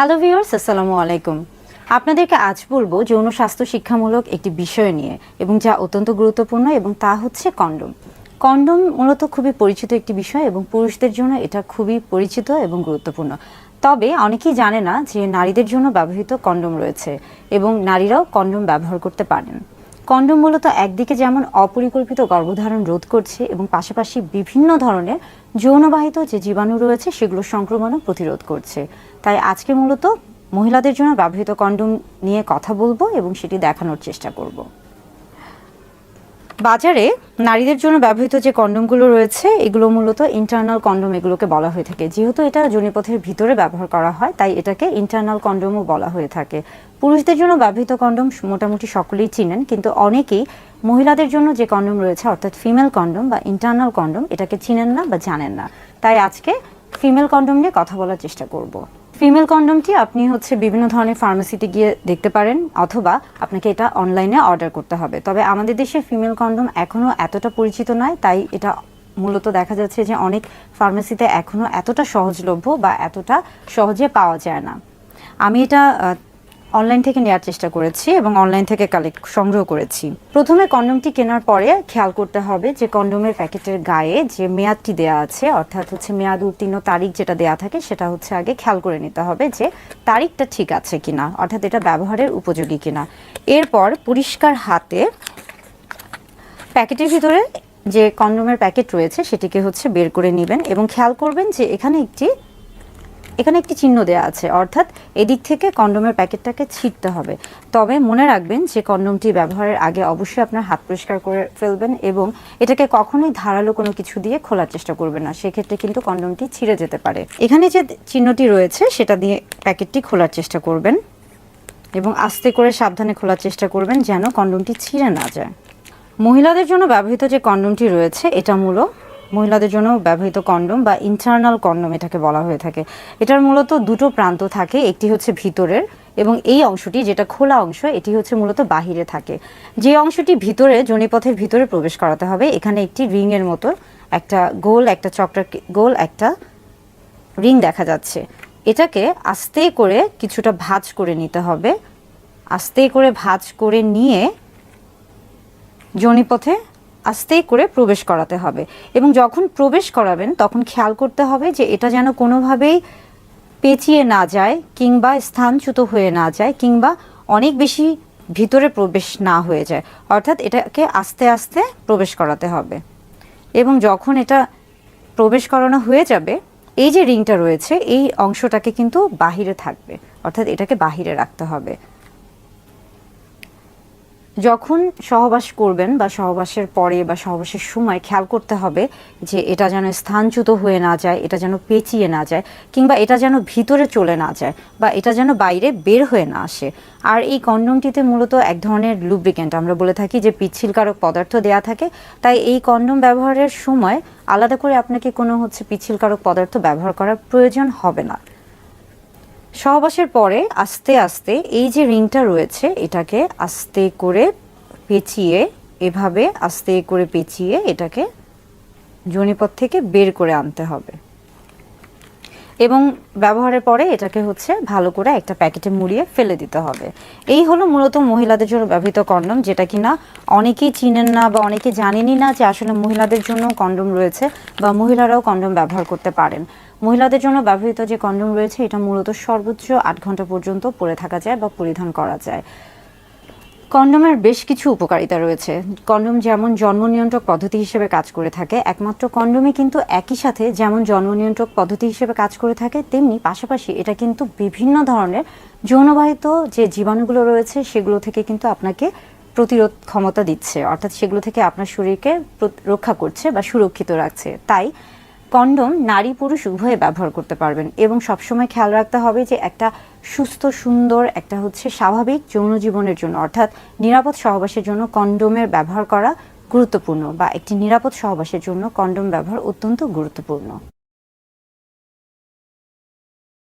Hello viewers আসসালামু আলাইকুম আপনাদেরকে আজ বলব যৌন স্বাস্থ্য শিক্ষামূলক একটি বিষয় নিয়ে এবং যা অত্যন্ত গুরুত্বপূর্ণ এবং তা হচ্ছে কন্ডম। কন্ডম মূলত খুবই পরিচিত একটি বিষয় এবং পুরুষদের জন্য এটা খুবই পরিচিত এবং গুরুত্বপূর্ণ। তবে অনেকেই জানে না যে নারীদের জন্য ব্যবহৃত কন্ডম রয়েছে এবং নারীরাও কন্ডম ব্যবহার করতে পারেন। কন্ডম মূলত একদিকে যেমন অপরিকল্পিত গর্ভধারণ রোধ করছে এবং পাশাপাশি বিভিন্ন ধরনের যৌনবাহিত যে জীবাণু রয়েছে সেগুলো সংক্রমণও প্রতিরোধ করছে। তাই আজকে মূলত মহিলাদের জন্য ব্যবহৃত কন্ডম নিয়ে কথা বলব এবং সেটি দেখানোর চেষ্টা করব। বাজারে নারীদের জন্য ব্যবহৃত যে কন্ডমগুলো রয়েছে, এগুলো মূলত ইন্টারনাল কন্ডম এগুলোকে বলা হয়ে থাকে। যেহেতু এটা জনিপথের ভিতরে ব্যবহার করা হয়, তাই এটাকে ইন্টারনাল কন্ডমও বলা হয়ে থাকে। পুরুষদের জন্য ব্যবহৃত কন্ডম মোটামুটি সকলেই চিনেন, কিন্তু অনেকেই মহিলাদের জন্য যে কন্ডম রয়েছে, অর্থাৎ ফিমেল কন্ডম বা ইন্টারনাল কন্ডম এটাকে চিনেন না বা জানেন না। তাই আজকে ফিমেল কন্ডম নিয়ে কথা বলার চেষ্টা করব। ফিমেল কন্ডমটি আপনি হচ্ছে বিভিন্ন ধরনের ফার্মেসিতে গিয়ে দেখতে পারেন, অথবা আপনাকে এটা অনলাইনে অর্ডার করতে হবে। তবে আমাদের দেশে ফিমেল কন্ডম এখনও এতটা পরিচিত নয়, তাই এটা মূলত দেখা যাচ্ছে যে অনেক ফার্মেসিতে এখনও এতটা সহজলভ্য বা এতটা সহজে পাওয়া যায় না। আমি এটা অনলাইন থেকে নেওয়ার চেষ্টা করেছি এবং অনলাইন থেকে কালেক্ট সংগ্রহ করেছি। প্রথমে কন্ডমটি কেনার পরে খেয়াল করতে হবে যে কন্ডমের প্যাকেটের গায়ে যে মেয়াদটি দেয়া আছে, অর্থাৎ হচ্ছে মেয়াদ উত্তীর্ণ তারিখ যেটা দেয়া থাকে, সেটা হচ্ছে আগে খেয়াল করে নিতে হবে যে তারিখটা ঠিক আছে কিনা, অর্থাৎ এটা ব্যবহারের উপযোগী কিনা। এরপর পরিষ্কার হাতে প্যাকেটের ভিতরে যে কন্ডমের প্যাকেট রয়েছে, সেটিকে হচ্ছে বের করে নেবেন এবং খেয়াল করবেন যে এখানে একটি এখানে একটি চিহ্ন দেওয়া আছে, অর্থাৎ এদিক থেকে কন্ডমের প্যাকেটটাকে ছিটতে হবে। তবে মনে রাখবেন যে কন্ডমটি ব্যবহারের আগে অবশ্যই আপনার হাত পরিষ্কার করে ফেলবেন এবং এটাকে কখনোই ধারালো কোনো কিছু দিয়ে খোলার চেষ্টা করবেন না। সেক্ষেত্রে কিন্তু কন্ডমটি ছিঁড়ে যেতে পারে। এখানে যে চিহ্নটি রয়েছে, সেটা দিয়ে প্যাকেটটি খোলার চেষ্টা করবেন এবং আস্তে করে সাবধানে খোলার চেষ্টা করবেন যেন কন্ডমটি ছিঁড়ে না যায়। মহিলাদের জন্য ব্যবহৃত যে কন্ডমটি রয়েছে, এটা মূল মহিলাদের জন্য ব্যবহৃত কন্ডম বা ইন্টারনাল কন্ডম এটাকে বলা হয়ে থাকে। এটার মূলত দুটো প্রান্ত থাকে, একটি হচ্ছে ভিতরের এবং এই অংশটি যেটা খোলা অংশ, এটি হচ্ছে মূলত বাহিরে থাকে। যে অংশটি ভিতরে, জনিপথের ভিতরে প্রবেশ করাতে হবে, এখানে একটি রিংয়ের মতো একটা গোল, একটা চক্র গোল একটা রিং দেখা যাচ্ছে। এটাকে আস্তে করে কিছুটা ভাঁজ করে নিতে হবে। আস্তে করে ভাঁজ করে নিয়ে জনিপথে আস্তে করে প্রবেশ করাতে হবে। এবং যখন প্রবেশ করাবেন, তখন খেয়াল করতে হবে যে এটা যেন কোনোভাবেই পেঁচিয়ে না যায় কিংবা স্থানচ্যুত হয়ে না যায় কিংবা অনেক বেশি ভিতরে প্রবেশ না হয়ে যায়। অর্থাৎ এটাকে আস্তে আস্তে প্রবেশ করাতে হবে। এবং যখন এটা প্রবেশ করানো হয়ে যাবে, এই যে রিংটা রয়েছে, এই অংশটাকে কিন্তু বাহিরে থাকবে। অর্থাৎ এটাকে বাহিরে রাখতে হবে। যখন সহবাস করবেন বা সহবাসের পরে বা সহবাসের সময় খেয়াল করতে হবে যে এটা যেন স্থানচ্যুত হয়ে না যায়, এটা যেন পেঁচিয়ে না যায় কিংবা এটা যেন ভিতরে চলে না যায় বা এটা যেন বাইরে বের হয়ে না আসে। আর এই কন্ডমটিতে মূলত এক ধরনের লুব্রিকেন্ট আমরা বলে থাকি যে পিচ্ছিলকারক পদার্থ দেয়া থাকে। তাই এই কন্ডম ব্যবহারের সময় আলাদা করে আপনাকে কোনো হচ্ছে পিচ্ছিলকারক পদার্থ ব্যবহার করার প্রয়োজন হবে না। সহবাসের পরে আস্তে আস্তে এই যে রিংটা রয়েছে, এটাকে আস্তে করে পেঁচিয়ে, এভাবে আস্তে করে পেঁচিয়ে এটাকে জনিপথ থেকে বের করে আনতে হবে। এবং ব্যবহারের পরে এটাকে হচ্ছে ভালো করে একটা প্যাকেটে মুড়িয়ে ফেলে দিতে হবে। এই হলো মূলত মহিলাদের জন্য ব্যবহৃত কন্ডম, যেটা কিনা অনেকেই চিনেন না বা অনেকে জানেনই না যে আসলে মহিলাদের জন্য কন্ডম রয়েছে বা মহিলারাও কন্ডম ব্যবহার করতে পারেন। মহিলাদের জন্য ব্যবহৃত যে কন্ডম রয়েছে, এটা মূলত সর্বোচ্চ আট ঘণ্টা পর্যন্ত পরে থাকা যায় বা পরিধান করা যায়। কন্ডমের বেশ কিছু উপকারিতা রয়েছে। কন্ডম যেমন জন্ম নিয়ন্ত্রক পদ্ধতি হিসেবে কাজ করে থাকে, একমাত্র কন্ডমই কিন্তু একই সাথে যেমন জন্ম নিয়ন্ত্রক পদ্ধতি হিসেবে কাজ করে থাকে, তেমনি পাশাপাশি এটা কিন্তু বিভিন্ন ধরনের যৌনবাহিত যে জীবাণুগুলো রয়েছে, সেগুলো থেকে কিন্তু আপনাকে প্রতিরোধ ক্ষমতা দিচ্ছে। অর্থাৎ সেগুলো থেকে আপনার শরীরকে রক্ষা করছে বা সুরক্ষিত রাখছে। তাই কন্ডম নারী পুরুষ উভয়ে ব্যবহার করতে পারবেন এবং সবসময় খেয়াল রাখতে হবে যে একটা সুস্থ, সুন্দর, একটা হচ্ছে স্বাভাবিক যৌন জীবনের জন্য, অর্থাৎ নিরাপদ সহবাসের জন্য কন্ডোমের ব্যবহার করা গুরুত্বপূর্ণ বা একটি নিরাপদ সহবাসের জন্য কন্ডম ব্যবহার অত্যন্ত গুরুত্বপূর্ণ।